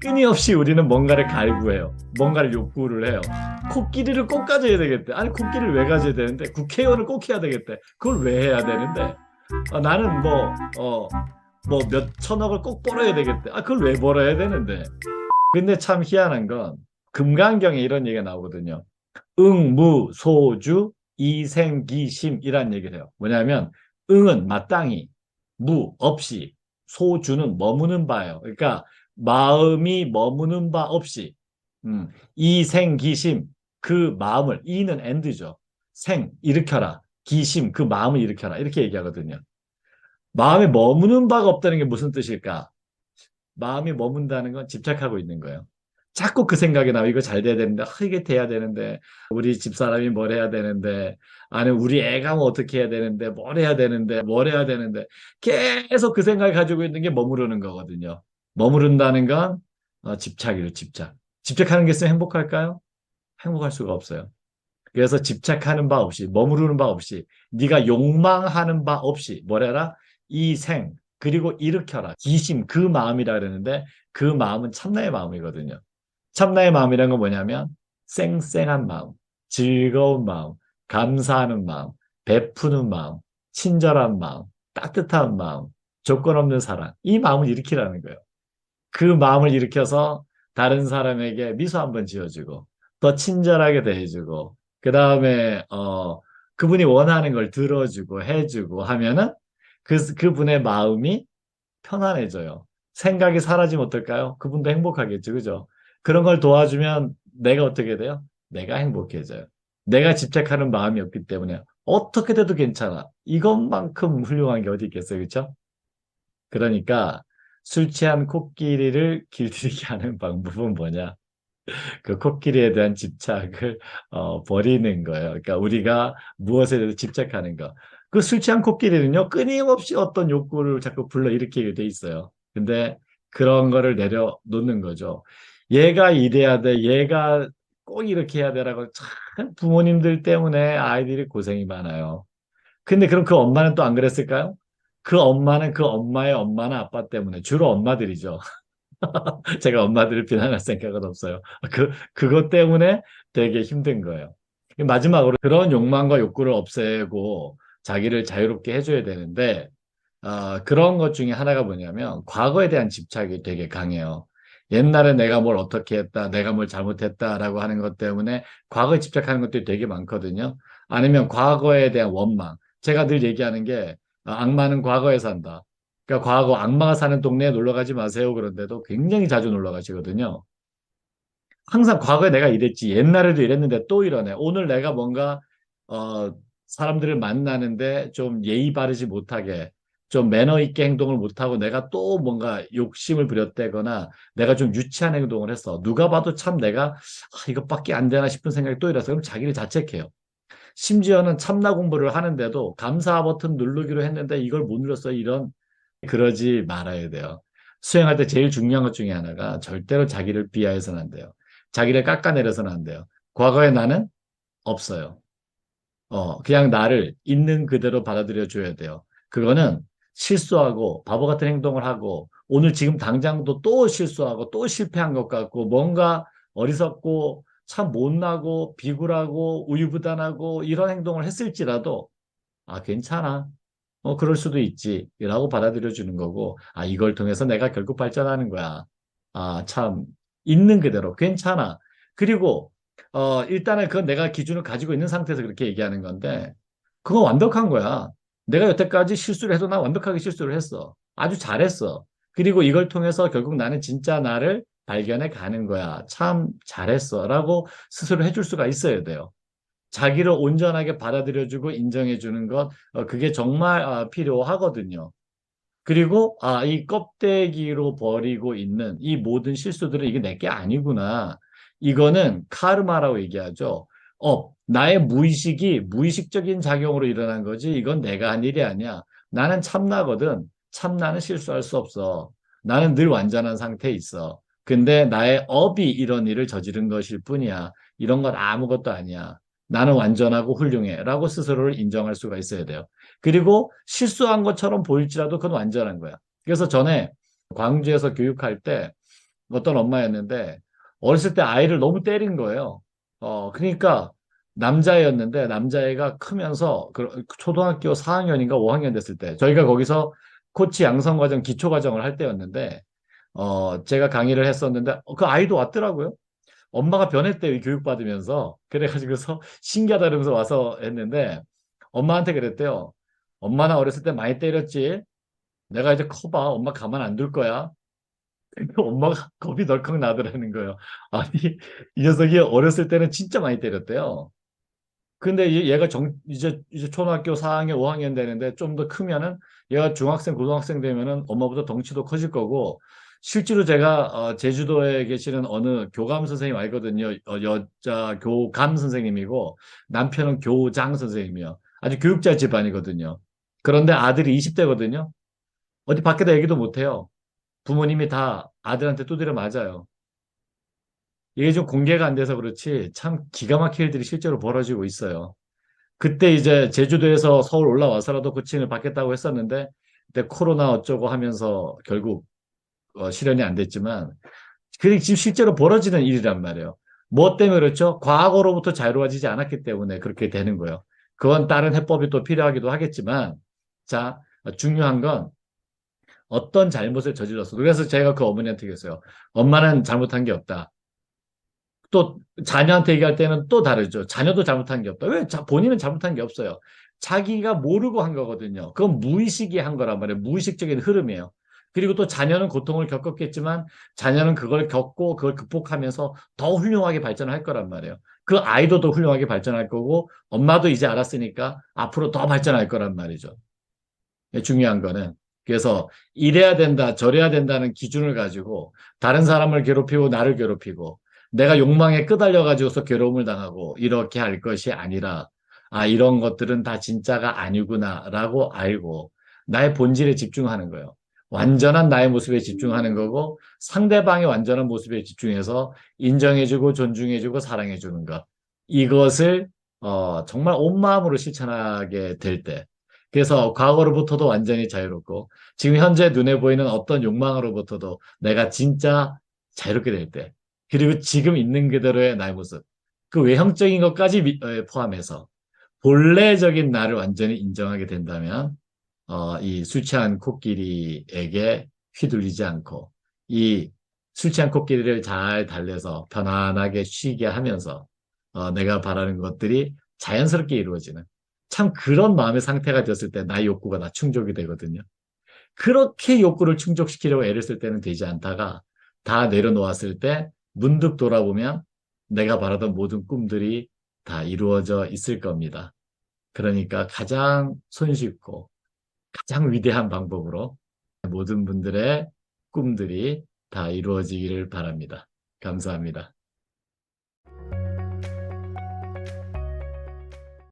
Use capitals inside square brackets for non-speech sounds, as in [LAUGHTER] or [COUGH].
끊임없이 우리는 뭔가를 갈구해요. 뭔가를 욕구를 해요. 코끼리를 꼭 가져야 되겠대. 아니 코끼리를 왜 가져야 되는데? 국회의원을 꼭 해야 되겠대. 그걸 왜 해야 되는데? 아, 나는 뭐 어 뭐 몇 천억을 꼭 벌어야 되겠대. 아 그걸 왜 벌어야 되는데? 근데 참 희한한 건 금강경에 이런 얘기가 나오거든요. 응무 소주 이생기심이란 얘기를 해요. 뭐냐면 응은 마땅히 무 없이 소주는 머무는 바예요. 그러니까 마음이 머무는 바 없이 음, 이생기심 그 마음을 이는 엔드죠. 생 일으켜라. 기심 그 마음을 일으켜라. 이렇게 얘기하거든요. 마음에 머무는 바가 없다는 게 무슨 뜻일까? 마음이 머문다는 건 집착하고 있는 거예요. 자꾸 그 생각이 나고 이거 잘 돼야 되는데 아, 이게 돼야 되는데 우리 집사람이 뭘 해야 되는데 아니 우리 애가 뭐 어떻게 해야 되는데 뭘 해야 되는데 뭘 해야 되는데 계속 그 생각을 가지고 있는 게 머무르는 거거든요. 머무른다는 건 어, 집착이에요, 집착. 집착하는 게 있으면 행복할까요? 행복할 수가 없어요. 그래서 집착하는 바 없이 머무르는 바 없이 네가 욕망하는 바 없이 뭐래라 이 생 그리고 일으켜라 기심 그 마음이라 그러는데 그 마음은 참나의 마음이거든요. 참나의 마음이라는 건 뭐냐면 쌩쌩한 마음, 즐거운 마음, 감사하는 마음, 베푸는 마음, 친절한 마음, 따뜻한 마음, 조건 없는 사랑 이 마음을 일으키라는 거예요. 그 마음을 일으켜서 다른 사람에게 미소 한번 지어주고 더 친절하게 대해주고 그 다음에 어 그분이 원하는 걸 들어주고 해주고 하면은 그 그분의 마음이 편안해져요. 생각이 사라지면 어떨까요? 그분도 행복하겠죠, 그죠? 그런 걸 도와주면 내가 어떻게 돼요? 내가 행복해져요. 내가 집착하는 마음이 없기 때문에 어떻게 돼도 괜찮아. 이것만큼 훌륭한 게 어디 있겠어요, 그렇죠? 그러니까 술 취한 코끼리를 길들이게 [LAUGHS] 하는 방법은 뭐냐? 그 코끼리에 대한 집착을 어, 버리는 거예요. 그러니까 우리가 무엇에 대해서 집착하는 거. 그 술 취한 코끼리는요, 끊임없이 어떤 욕구를 자꾸 불러일으키게 돼 있어요. 근데 그런 거를 내려놓는 거죠. 얘가 이래야 돼, 얘가 꼭 이렇게 해야 되라고 참 부모님들 때문에 아이들이 고생이 많아요. 근데 그럼 그 엄마는 또 안 그랬을까요? 그 엄마는 그 엄마의 엄마나 아빠 때문에 주로 엄마들이죠. [LAUGHS] 제가 엄마들을 비난할 생각은 없어요. 그 그것 때문에 되게 힘든 거예요. 마지막으로 그런 욕망과 욕구를 없애고 자기를 자유롭게 해줘야 되는데 어, 그런 것 중에 하나가 뭐냐면 과거에 대한 집착이 되게 강해요. 옛날에 내가 뭘 어떻게 했다, 내가 뭘 잘못했다라고 하는 것 때문에 과거에 집착하는 것들이 되게 많거든요. 아니면 과거에 대한 원망. 제가 늘 얘기하는 게 어, 악마는 과거에 산다. 그러니까 과거 악마가 사는 동네에 놀러 가지 마세요. 그런데도 굉장히 자주 놀러 가시거든요. 항상 과거에 내가 이랬지. 옛날에도 이랬는데 또 이러네. 오늘 내가 뭔가 어, 사람들을 만나는데 좀 예의 바르지 못하게 좀 매너 있게 행동을 못하고 내가 또 뭔가 욕심을 부렸다거나 내가 좀 유치한 행동을 했어. 누가 봐도 참 내가 아, 이것밖에 안 되나 싶은 생각이 또 일어서 그럼 자기를 자책해요. 심지어는 참나 공부를 하는데도 감사 버튼 누르기로 했는데 이걸 못 눌렀어. 이런 그러지 말아야 돼요. 수행할 때 제일 중요한 것 중에 하나가 절대로 자기를 비하해서는 안 돼요. 자기를 깎아내려서는 안 돼요. 과거의 나는 없어요. 어, 그냥 나를 있는 그대로 받아들여 줘야 돼요. 그거는 실수하고 바보 같은 행동을 하고 오늘 지금 당장도 또 실수하고 또 실패한 것 같고 뭔가 어리석고 참 못나고 비굴하고 우유부단하고 이런 행동을 했을지라도 아 괜찮아. 어 그럴 수도 있지. 라고 받아들여 주는 거고 아 이걸 통해서 내가 결국 발전하는 거야. 아 참 있는 그대로 괜찮아. 그리고 어 일단은 그건 내가 기준을 가지고 있는 상태에서 그렇게 얘기하는 건데 그건 완벽한 거야. 내가 여태까지 실수를 해도 나 완벽하게 실수를 했어. 아주 잘했어. 그리고 이걸 통해서 결국 나는 진짜 나를 발견해 가는 거야. 참 잘했어. 라고 스스로 해줄 수가 있어야 돼요. 자기를 온전하게 받아들여주고 인정해주는 것, 어, 그게 정말 아, 필요하거든요. 그리고, 아, 이 껍데기로 버리고 있는 이 모든 실수들은 이게 내 게 아니구나. 이거는 카르마라고 얘기하죠. 업, 나의 무의식이 무의식적인 작용으로 일어난 거지 이건 내가 한 일이 아니야. 나는 참나거든. 참나는 실수할 수 없어. 나는 늘 완전한 상태에 있어. 근데 나의 업이 이런 일을 저지른 것일 뿐이야. 이런 건 아무것도 아니야. 나는 완전하고 훌륭해. 라고 스스로를 인정할 수가 있어야 돼요. 그리고 실수한 것처럼 보일지라도 그건 완전한 거야. 그래서 전에 광주에서 교육할 때 어떤 엄마였는데 어렸을 때 아이를 너무 때린 거예요. 어, 그러니까 남자애였는데 남자애가 크면서 그 초등학교 4학년인가 5학년 됐을 때 저희가 거기서 코치 양성과정 기초과정을 할 때였는데 어, 제가 강의를 했었는데 어, 그 아이도 왔더라고요. 엄마가 변했대요, 이 교육받으면서. 그래가지고서 신기하다 그러면서 와서 했는데 엄마한테 그랬대요. 엄마 나 어렸을 때 많이 때렸지. 내가 이제 커봐. 엄마 가만 안 둘 거야. 엄마가 [LAUGHS] 겁이 덜컥 나더라는 거예요. 아니, 이 녀석이 어렸을 때는 진짜 많이 때렸대요. 근데 얘- 얘가 정, 이제, 이제 초등학교 4학년, 5학년 되는데 좀 더 크면은 얘가 중학생, 고등학생 되면은 엄마보다 덩치도 커질 거고 실제로 제가 어, 제주도에 계시는 어느 교감 선생님 알거든요. 어, 여자 교감 선생님이고 남편은 교장 선생님이요. 아주 교육자 집안이거든요. 그런데 아들이 20대거든요. 어디 밖에다 얘기도 못해요. 부모님이 다 아들한테 두드려 맞아요. 이게 좀 공개가 안 돼서 그렇지 참 기가 막힐 일들이 실제로 벌어지고 있어요. 그때 이제 제주도에서 서울 올라와서라도 코칭을 받겠다고 했었는데 그때 코로나 어쩌고 하면서 결국 어, 실현이 안 됐지만 그게 지금 실제로 벌어지는 일이란 말이에요. 뭐 때문에 그렇죠? 과거로부터 자유로워지지 않았기 때문에 그렇게 되는 거예요. 그건 다른 해법이 또 필요하기도 하겠지만 자 중요한 건 어떤 잘못을 저질렀어. 그래서 제가 그 어머니한테 얘기했어요. 엄마는 잘못한 게 없다. 또 자녀한테 얘기할 때는 또 다르죠. 자녀도 잘못한 게 없다. 왜? 자, 본인은 잘못한 게 없어요. 자기가 모르고 한 거거든요. 그건 무의식이 한 거란 말이에요. 무의식적인 흐름이에요. 그리고 또 자녀는 고통을 겪었겠지만 자녀는 그걸 겪고 그걸 극복하면서 더 훌륭하게 발전할 거란 말이에요. 그 아이도 더 훌륭하게 발전할 거고 엄마도 이제 알았으니까 앞으로 더 발전할 거란 말이죠. 예, 중요한 거는 그래서 이래야 된다, 저래야 된다는 기준을 가지고 다른 사람을 괴롭히고 나를 괴롭히고 내가 욕망에 끄달려 가지고서 괴로움을 당하고 이렇게 할 것이 아니라 아 이런 것들은 다 진짜가 아니구나라고 알고 나의 본질에 집중하는 거예요. 완전한 나의 모습에 집중하는 거고 상대방의 완전한 모습에 집중해서 인정해주고 존중해주고 사랑해주는 것 이것을 어, 정말 온 마음으로 실천하게 될 때. 그래서 과거로부터도 완전히 자유롭고 지금 현재 눈에 보이는 어떤 욕망으로부터도 내가 진짜 자유롭게 될 때. 그리고 지금 있는 그대로의 나의 모습. 그 외형적인 것까지 미- 어, 포함해서 본래적인 나를 완전히 인정하게 된다면 어, 이 술 취한 코끼리에게 휘둘리지 않고 이 술 취한 코끼리를 잘 달래서 편안하게 쉬게 하면서 어, 내가 바라는 것들이 자연스럽게 이루어지는 참 그런 마음의 상태가 되었을 때 나의 욕구가 다 충족이 되거든요. 그렇게 욕구를 충족시키려고 애를 쓸 때는 되지 않다가 다 내려놓았을 때 문득 돌아보면 내가 바라던 모든 꿈들이 다 이루어져 있을 겁니다. 그러니까 가장 손쉽고 가장 위대한 방법으로 모든 분들의 꿈들이 다 이루어지기를 바랍니다. 감사합니다.